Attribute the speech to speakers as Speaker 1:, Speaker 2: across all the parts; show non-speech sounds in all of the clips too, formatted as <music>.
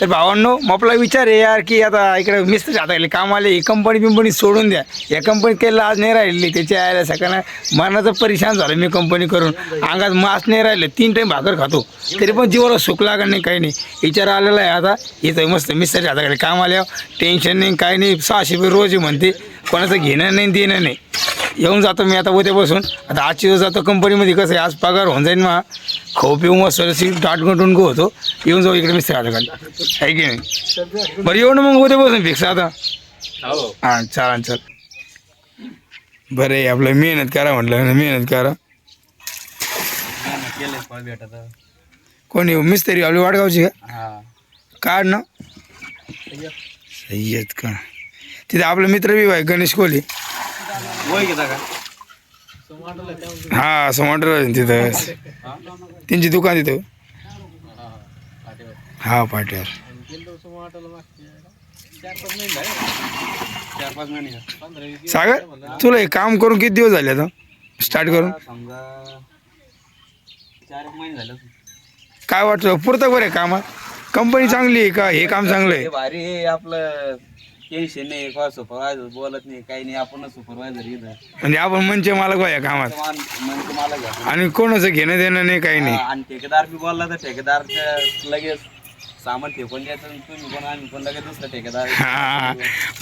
Speaker 1: तर भावांनो मग आपला विचार आहे यार की आता इकडे मिस्त्री आता काम आले ही कंपनी बिंपनी सोडून द्या. या कंपनीत काही लाज नाही राहिली त्याच्या आयला सकाळला मरणाचं परेशान झालं मी कंपनी करून. अंगात मास नाही राहिले तीन टाईम भाकर खातो. तरी पण जीवाला सुख लागत नाही काही नाही. विचार आलेला आहे आता इथं मस्त मिस्त्री हाताकडे काम आल्यावर टेन्शन नाही काही नाही सहाशे रुपये रोज म्हणते. कोणाचं घेणं नाही देणं नाही. येऊन जातो मी आता उद्या बसून. आता आजची दिवस जातो कंपनीमध्ये कसं आहे आज पगार होऊन जाईल मग खाऊ पिऊ मस्त टाट गंटून गो होतो. येऊन जाऊ इकडे मिस्त्री हाताखाली आहे की नाही? बरं येऊ ना मग उद्या बसून फिक्स आता. हां. चालेल चल बरं आहे आपलं मेहनत करा म्हटलं मेहनत करा. कोणी मिस्त्री आपली वाडगावची का?
Speaker 2: हा.
Speaker 1: काढ ना. सय्यद का? तिथे आपला मित्र बी आहे गणेश कोहली हा समोर तिथं. त्यांची दुकान तिथं. हा पाट्यावर. सागर तुला हे काम करून किती दिवस झाले आता? स्टार्ट करून?
Speaker 2: एक
Speaker 1: काय वाटतं? पुरतं बरं कामात? कंपनी चांगली आहे का? हे काम चांगलं आहे?
Speaker 2: भारी आहे आपलं. टेन्शन नाही का सुपरवायझर बोलत नाही काही नाही आपणच सुपरवायझर इथं.
Speaker 1: म्हणजे आपण म्हणजे मालक बा या कामात?
Speaker 2: म्हणजे मला घ्या
Speaker 1: आणि कोणाचं घेणं देणं नाही काही नाही.
Speaker 2: आणि ठेकेदार बी बोलला तर ठेकेदार लगेच सामान फेकून द्यायचं आणि तुम्ही पण आम्ही पण लगेच दुसरा ठेकेदार
Speaker 1: हा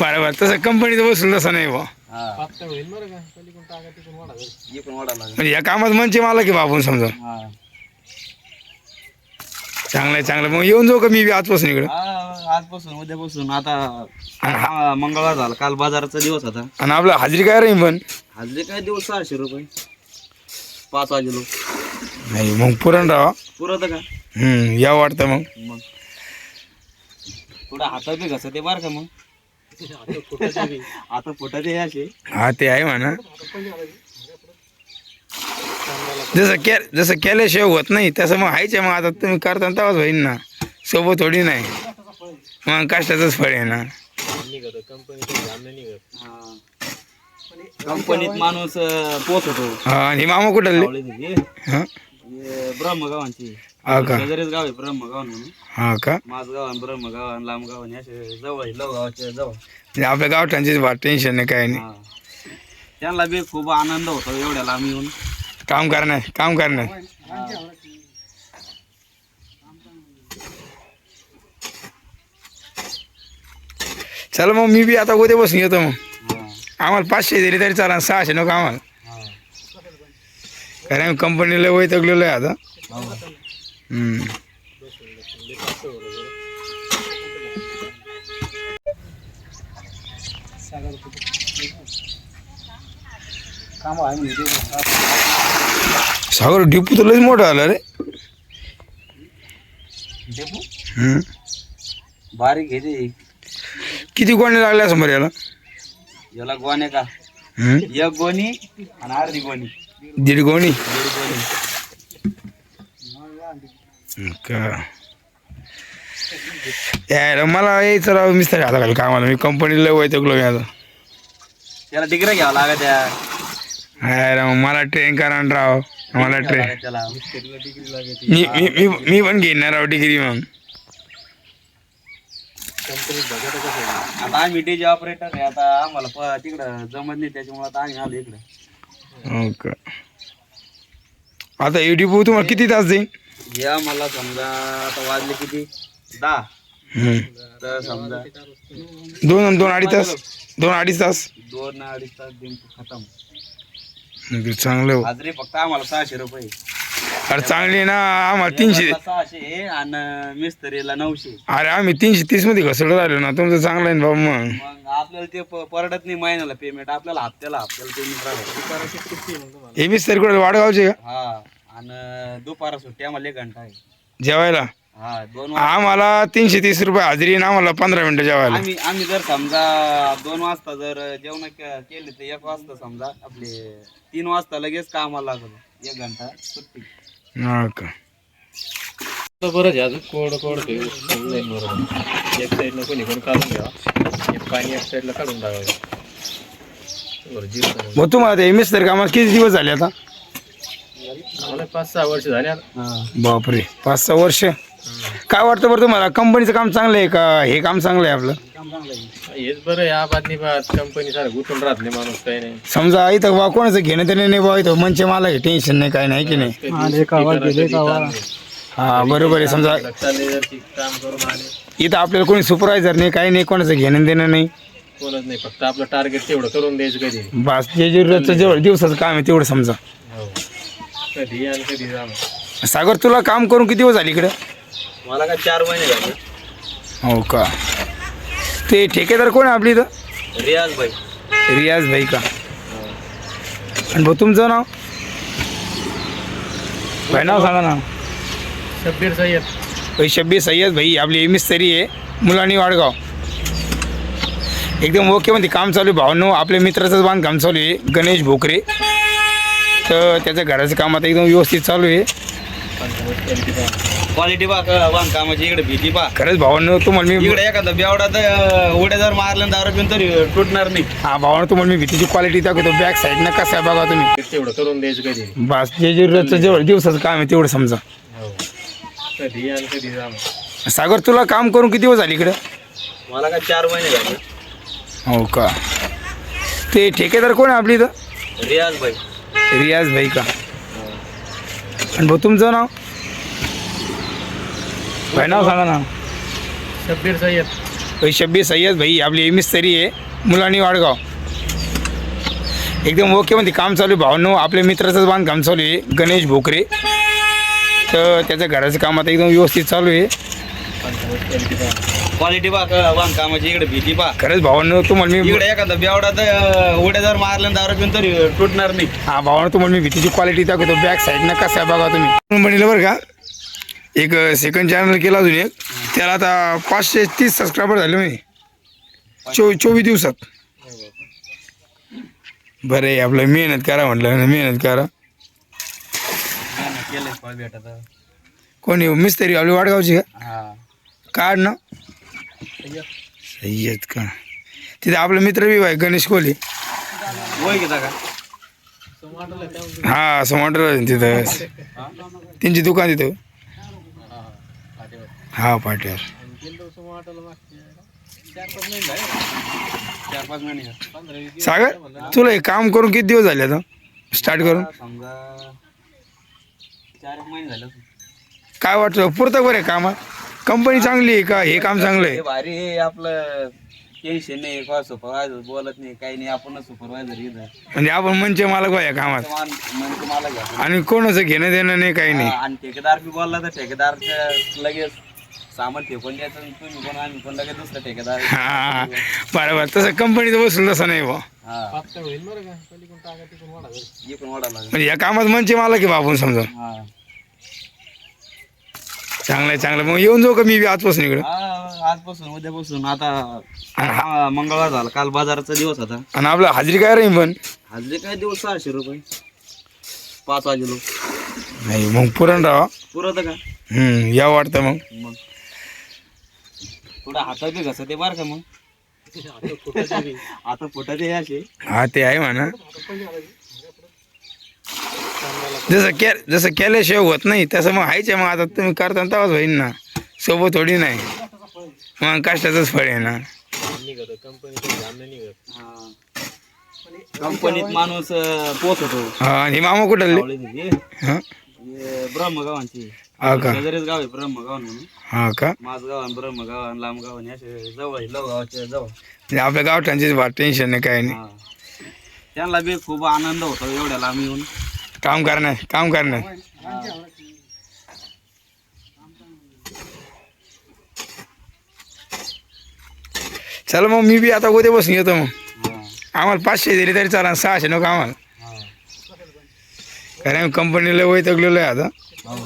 Speaker 1: बरोबर तसं कंपनीचं बसून तसं नाही बा
Speaker 2: हा. हे पण वाढा. लागेल.
Speaker 1: म्हणजे या कामात म्हणजे मालक आहे बा आपण समजा.
Speaker 2: हा.
Speaker 1: चांगलं आहे चांगलं आहे. मग येऊन जाऊ का मी बी आजपासून इकडं?
Speaker 2: हा, आजपासून उद्यापासून. आता हा, मंगळवार झाला. काल बाजाराचा दिवस होता.
Speaker 1: आणि आपलं हजेरी काय राहील पण?
Speaker 2: हल्ली काय दिवस सहाशे रुपये. पाच वाजे लोक
Speaker 1: नाही मग पुरण राहा.
Speaker 2: पुरत का?
Speaker 1: हम्म या वाटतं मग.
Speaker 2: मग. थोडं हातात बी घसत ते बरं का मग? <laughs> आता फुटत आहे असे.
Speaker 1: हा ते आहे म्हणा. जसं के जसं केल्याशिवाय होत नाही तसं मग हायचे मग. आता तुम्ही करता तेव्हाच होईल ना. सोबत थोडी नाही. मग कष्टाचंच फळ आहे ना
Speaker 2: कंपनीत माणूस अं, पोचतो
Speaker 1: हा आणि मामा कुठं?
Speaker 2: हे?
Speaker 1: हे
Speaker 2: ब्रह्मगावांची.
Speaker 1: हा का?
Speaker 2: शेजारीच गाव आहे ब्रह्मगाव म्हणून.
Speaker 1: हा का?
Speaker 2: माझगाव आणि ब्रह्मगाव आणि लांबगाव आणि असे जवळ आहे लवगावाच्या जवळ.
Speaker 1: म्हणजे आपल्या गावठांचीच टेन्शन नाही काय नाही.
Speaker 2: त्यांना बी खूप आनंद होतो एवढ्या लांब येऊन.
Speaker 1: काम करणार काम करणार. चला मग मी बी आता उद्या बसून येतो मग. आम्हाला पाचशे दिले तरी चाल सहाशे नको आम्हाला. कारण कंपनीला कंपनीला वैतकलेलो आहे आता. हम्म. सागर डिपू तर लयच मोठं आलं रे.
Speaker 2: डेपो?
Speaker 1: हम्म.
Speaker 2: बारीक आहे ते.
Speaker 1: किती गोणे लागले असं बरं याला?
Speaker 2: याला गोण्या का?
Speaker 1: हम्म.
Speaker 2: एक गोणी आणि अर्धी गोणी.
Speaker 1: दीड गोणी?
Speaker 2: दीड गोणी.
Speaker 1: का? यार मला यायचं राव मिस्त्री आता कामाला. मी कंपनीला वैतकलो मी आता.
Speaker 2: त्याला डिग्री घ्यावं लागत
Speaker 1: मला ट्रेन करा ना राव. मला ट्रेन
Speaker 2: त्याला. डिग्री लागते
Speaker 1: मी मी मी मी पण घेणार राव डिग्री मग.
Speaker 2: आता आम्ही डीजे ऑपरेटर आहे. आता आम्हाला प- तिकडं जमत नाही त्याच्यामुळे आता आम्ही आलो इकडं.
Speaker 1: हो का आता डिपू तुम्हाला किती तास जाईल
Speaker 2: या मला समजा आता वाजले किती? दहा.
Speaker 1: हम्म.
Speaker 2: तर समजा.
Speaker 1: दोन दोन अडीच तास. दोन अडीच तास.
Speaker 2: दोन अडीच तास दिन खतम.
Speaker 1: चांगलं हो.
Speaker 2: हाजरी फक्त आम्हाला सहाशे रुपये.
Speaker 1: अरे चांगली ना आम्हाला तीनशे.
Speaker 2: लेबरला सहाशे आणि मिस्त्रीला नऊशे.
Speaker 1: अरे आम्ही तीनशे तीसमध्ये घसरत राहिलो ना तुमचं चांगलं आहे ना बाबा मग.
Speaker 2: मग आपल्याला ते प- परवडत नाही महिन्याला पेमेंट आपल्याला हप्त्याला हप्त्याला पेमेंट राहतं.
Speaker 1: हे मी सर कुठे वाडगावचे का?
Speaker 2: हा आणि दुपारा सुट्टी आम्हाला एक घंटा आहे.
Speaker 1: जेवायला?
Speaker 2: हा दोन वाजता.
Speaker 1: आम्हाला तीनशे तीस रुपये हजेरी ना आम्हाला पंधरा मिनिटं जेवायला.
Speaker 2: आम्ही आम्ही जर समजा दोन वाजता जर जेवण के- केले तर एक वाजता समजा आपले तीन वाजता लगेच कामाला लागलो. एक घंटा सुट्टी.
Speaker 1: हा का?
Speaker 3: बरं आहे अजून ते जाईल बरोबर एक साईडला कोणी कोणी काढून घ्या. एक पाणी एक साईडला काढून टाकायचं. बरं
Speaker 1: मग तुम्हाला ते मिस्तर कामाला किती दिवस झाले आता?
Speaker 3: आम्हाला पाच सहा वर्ष झाले आता.
Speaker 1: बापरे पाच सहा वर्ष? काय वाटतं बरं तुम्हाला? कंपनीचं काम चांगलं आहे का? हे काम चांगलं आहे आपलं?
Speaker 3: हेच बरं आहे आबाद नाही बा कंपनी सारं गुतून राहत नाही माणूस काही नाही.
Speaker 1: समजा इथं बा कोणाचं घेणं देणं नाही बा इथं मनचे मला टेन्शन नाही काय नाही की नाही. हा बरोबर आहे समजा
Speaker 3: चालले जर ती काम करून आले.
Speaker 1: इथं आपल्याला कोणी सुपरवायझर नाही काही नाही कोणाचं घेणं देणं नाही.
Speaker 3: कोणच नाही फक्त आपलं टार्गेट तेवढं करून द्यायचं कधी.
Speaker 1: बस जे जे रोजचं जेवढं दिवसाचं काम आहे तेवढं समजा.
Speaker 3: हो. कधी आणि कधी जाणं
Speaker 1: सागर तुला काम करून किती दिवस झाले इकडं?
Speaker 2: मला काय चार महिने झाले.
Speaker 1: हो का? ते ठेकेदार कोण आहे आपली इथं?
Speaker 2: रियाज भाई.
Speaker 1: रियाज भाई का? आणि भाऊ तुमचं नाव? भाई नाव सांगा ना.
Speaker 3: शब्बीर सय्यद.
Speaker 1: भाई शब्बीर सय्यद भाई आपली मिस्त्री आहे मुलांनी वाडगाव. एकदम ओके म्हणते काम चालू आहे भावनो. आपल्या मित्राचंच बांधकाम चालू आहे गणेश भोकरे. तर त्याच्या घराचं काम आता एकदम व्यवस्थित चालू आहे.
Speaker 2: क्वालिटी बा बांधकामाची इकडे भीती बा.
Speaker 1: खरंच भावांनो तुम्हाला मी
Speaker 2: इकडे एखादा बेवडा तर उड्या जर मारल्या आणि दारू पिऊन तरी तुटणार नाही.
Speaker 1: हा भावानं तुम्हाला मी भीतीची क्वालिटी दाखवतो. बॅक साईडनं कसं आहे बघा तुम्ही.
Speaker 3: तेवढं करून द्यायचं कधी?
Speaker 1: बस जे जे रोजचं जेवढं दिवसाचं काम आहे तेवढं समजा.
Speaker 3: हो. कधी आणि कधी जाणं
Speaker 1: सागर तुला काम करून किती दिवस झाले इकडं?
Speaker 2: मला काय चार महिने झाले.
Speaker 1: हो का? ते ठेकेदार कोण आहे आपली इथं?
Speaker 2: रियाज भाई.
Speaker 1: रियाज भाई का? आणि भाऊ तुमचं नाव? भाई नाव सांगा ना.
Speaker 3: शब्बीर सय्यद.
Speaker 1: भाई शब्बीर सय्यद भाई आपली मिस्त्री आहे. मुलांनी वाडगाव. एकदम ओके म्हणते काम चालू आहे भावनो. आपल्या मित्राचंच बांधकाम चालू आहे गणेश भोकरे. तर त्याच्या घराचं काम आता एकदम व्यवस्थित चालू आहे.
Speaker 2: क्वालिटी बा बांधकामाची इकडे भीती बा
Speaker 1: खरंच भावांनो तुम्हाला मी
Speaker 2: इकडे एखादा बेवडा तर उड्या जर मारल्या दारू पिऊन तरी तुटणार नाही.
Speaker 1: हा भावानं तुम्हाला मी भीतीची क्वालिटी दाखवतो. बॅक साईडनं कसं आहे बघा तुम्ही. म्हणलं बरं का? एक सेकंड चॅनल केला अजून एक. त्याला आता पाचशे तीस सबस्क्रायबर झाले मी चो चोवीस दिवसात. बरं आपलं मेहनत करा म्हटलं मेहनत करा. कोणी मिस्त्री आपली वाडगावची का? काढ ना. सय्यद का? तिथे आपला मित्र बी आहे गणेश कोहली हा म्हणलं तिथं. त्यांची दुकान तिथं. हा पाट्यावर
Speaker 2: चार पाच महिने झाले.
Speaker 1: सागर तुला हे काम करून किती दिवस झाले आता? स्टार्ट करून. काय वाटतं? पुरतं बरं आहे कामात कंपनी चांगली आहे का? हे काम चांगलं
Speaker 2: हे
Speaker 1: आहे
Speaker 2: भारी आहे. आपलं टेन्शन नाही. का सुपरवायझर बोलत नाही काही नाही. आपणच सुपरवायझर इथं.
Speaker 1: म्हणजे आपण म्हणजे मालक आहे कामात.
Speaker 2: म्हणजे मला घ्या
Speaker 1: आणि कोणाचं घेणं देणं नाही काही नाही.
Speaker 2: हा, आणि ठेकेदार बी बोलला तर ठेकेदारच्या लगेच सामान फेकून द्यायचं आणि तुम्ही पण आम्ही पण लगेच दुसरा ठेकेदार
Speaker 1: हा बरोबर तसं कंपनीचं बसून तसं नाही बा
Speaker 2: हा.
Speaker 3: पातळ होईल बरं का? पलीकडून टाका तिकडून वाढा जरा.
Speaker 2: इकडून वाढा लागेल.
Speaker 1: म्हणजे या कामात म्हणजे मालक आहे बा आपण समजा.
Speaker 2: हा.
Speaker 1: चांगलं आहे चांगलं आहे. मग येऊन जाऊ का मी बी आजपासून इकडं?
Speaker 2: हा, आजपासून उद्यापासून. आता हा, मंगळवार झाला. काल बाजाराचा दिवस होता.
Speaker 1: आणि आपलं हाजरी काय राहील पण?
Speaker 2: हजरे काय दिवस सहाशे रुपये. पाच वाजे लोक
Speaker 1: नाही मग पुरण राहा.
Speaker 2: पुरत का?
Speaker 1: हम्म या वाटतं मग.
Speaker 2: मग. थोडं हातात बी घसते बार का मग. आता आहे असे.
Speaker 1: हा ते आहे म्हणा. जसं के जसं केल्याशिवाय होत नाही तसं मग हायचे मग. आता तुम्ही करता तेव्हाच होईन ना. सोबत थोडी नाही. मग कष्टाचंच फळ आहे ना.
Speaker 2: कंपनीत माणूस अं, पोचतो
Speaker 1: हा आणि मामा
Speaker 2: हे
Speaker 1: हा?
Speaker 2: हे ब्रह्मगावांची.
Speaker 1: हा का?
Speaker 2: शेजारीच गाव आहे ब्रह्मगाव म्हणून.
Speaker 1: हा का?
Speaker 2: माझगाव आणि ब्रह्मगाव आणि लांबगाव आणि असे जवळ आहे जवळ.
Speaker 1: म्हणजे आपल्या गावठांचीच बा टेन्शन नाही काय नाही.
Speaker 2: हा. त्यांना बी खूप आनंद होतो एवढ्या लांब येऊन.
Speaker 1: काम करणार काम करणार. चला मग मी बी आता उद्या बसून येतो मग.
Speaker 2: हा.
Speaker 1: आम्हाला पाचशे दिले तरी चाला सहाशे नको आम्हाला.
Speaker 2: हा.
Speaker 1: कारण कंपनीला वैतकलेलं आहे आता.
Speaker 2: हो.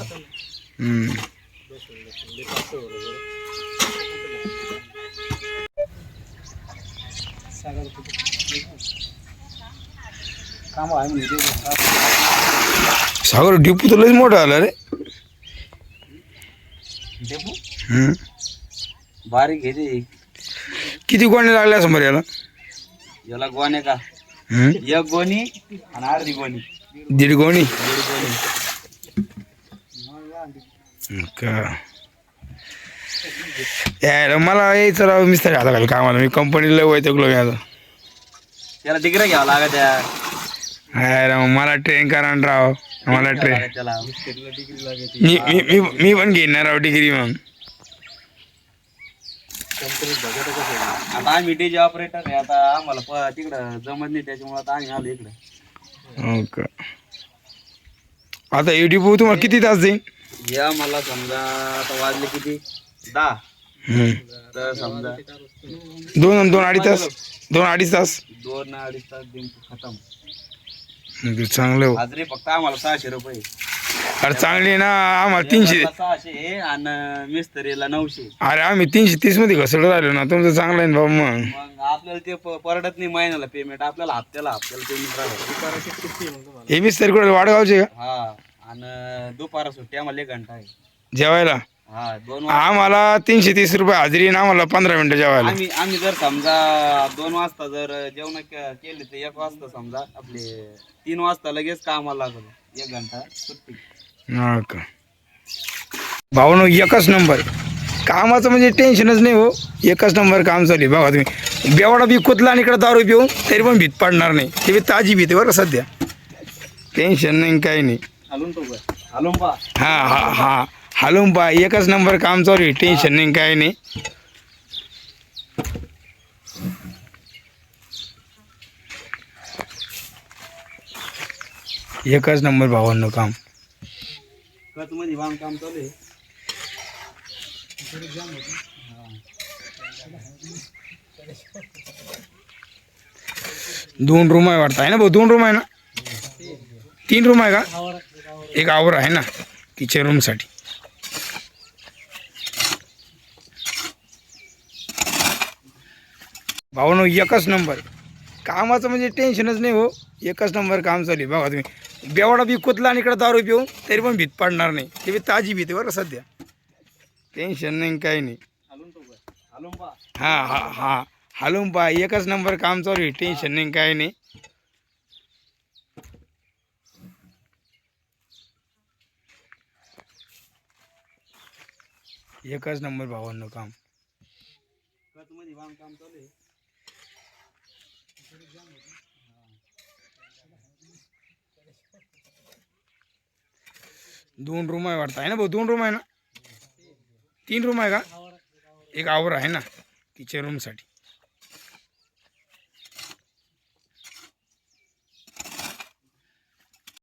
Speaker 1: सागर डिपू तर लयच मोठं आलं रे? हम्म.
Speaker 2: बारीक आहे ते
Speaker 1: किती कोणी लागले असं बरं याला
Speaker 2: याला गोणे का?
Speaker 1: हम्म.
Speaker 2: एक गोणी आणि अर्धी गोणी.
Speaker 1: दीड गोणी.
Speaker 2: दीड गोणी.
Speaker 1: का? यायला मला यायचं राव मिस्त्री आता खाली कामाला मी कंपनीला वैतकलो मी आता.
Speaker 2: त्याला डिग्री घ्यावं लागत
Speaker 1: मग मला ट्रेन करा ना राव मला ट्रेन
Speaker 2: त्याला.
Speaker 1: मी मी मी मी पण घेईन राव डिग्री मग.
Speaker 2: आता आम्ही डीजे ऑपरेटर आहे आता आम्हाला प- तिकडं जमत नाही त्याच्यामुळे आता आम्ही आलो इकडं.
Speaker 1: हो का? आता युट्यूब तुम्हाला किती तास जाईल
Speaker 2: हे आम्हाला समजा आता वाजले किती? दहा. तर समजा
Speaker 1: दोन दोन अडीच तास. दोन अडीच तास.
Speaker 2: दोन अडीच तास दिन खतम.
Speaker 1: म्हणजे चांगलं हो.
Speaker 2: फक्त आम्हाला सहाशे रुपये.
Speaker 1: अरे चांगली ना आम्हाला तीनशे.
Speaker 2: सहाशे आणि मिस्त्रीला नऊशे.
Speaker 1: अरे आम्ही तीनशे तीसमध्ये घसरत राहिलो ना तुमचं चांगलं आहे ना बाबा मग.
Speaker 2: मग आपल्याला ते प- परवडत नाही महिन्याला पेमेंट आपल्याला हप्त्याला हप्त्याला पेमेंट राहतं.
Speaker 1: हे मिस्त्री कुठे वाडगावचे का?
Speaker 2: हा. आणि दुपारा सुट्टी आम्हाला एक घंटा आहे.
Speaker 1: जेवायला?
Speaker 2: हा दोन वाजता.
Speaker 1: आम्हाला तीनशे तीस रुपये हजेरी आणि आम्हाला पंधरा मिनिटं जेवायला.
Speaker 2: आम्ही आम्ही जर समजा दोन वाजता जर जेवण केले तर एक वाजता समजा आपले तीन वाजता लगेच कामाला लागलो. एक घंटा सुट्टी.
Speaker 1: हा का? एकच नंबर. कामाचं म्हणजे टेन्शनच नाही हो. एकच नंबर काम चालू आहे. बघा तुम्ही. बेवडा बी कुतला आणि इकडे दारू पिऊन तरी पण भीत पडणार नाही. ते बी ताजी भीत आहे बरं का सध्या. टेन्शन नाही काही नाही. हा हा हा. हालून पा. एकच नंबर काम चालू आहे. टेन्शन नाही काही नाही. एकच नंबर भावांनो काम
Speaker 2: चालू आहे.
Speaker 1: दोन रूम आहे वाटतं. आहे ना भाऊ? दोन रूम आहे ना? तीन रूम आहे का? एक आवर आहे ना किचन रूमसाठी भाऊ एकच नंबर कामाचं म्हणजे टेन्शनच नाही हो. एकच नंबर काम चालू आहे. बघा तुम्ही. बेवडा बी कुतला आणि इकडे दारू पिऊन तरी पण भीत पडणार नाही. ते बी ताजी भीती बरं सध्या. टेन्शन नाही काही नाही.
Speaker 2: हां हां हां.
Speaker 1: हा हा हा हालून पहा. एकच नंबर काम चालू आहे. टेन्शन नाही काही नाही. एकच नंबर भावांनो काम.
Speaker 2: कच मध्ये बांधकाम चालू आहे?
Speaker 1: दोन रूम आहे वाटतं. आहे ना भाऊ? दोन रूम आहे ना? तीन रूम आहे का? एक आवर आहे ना किचन रूमसाठी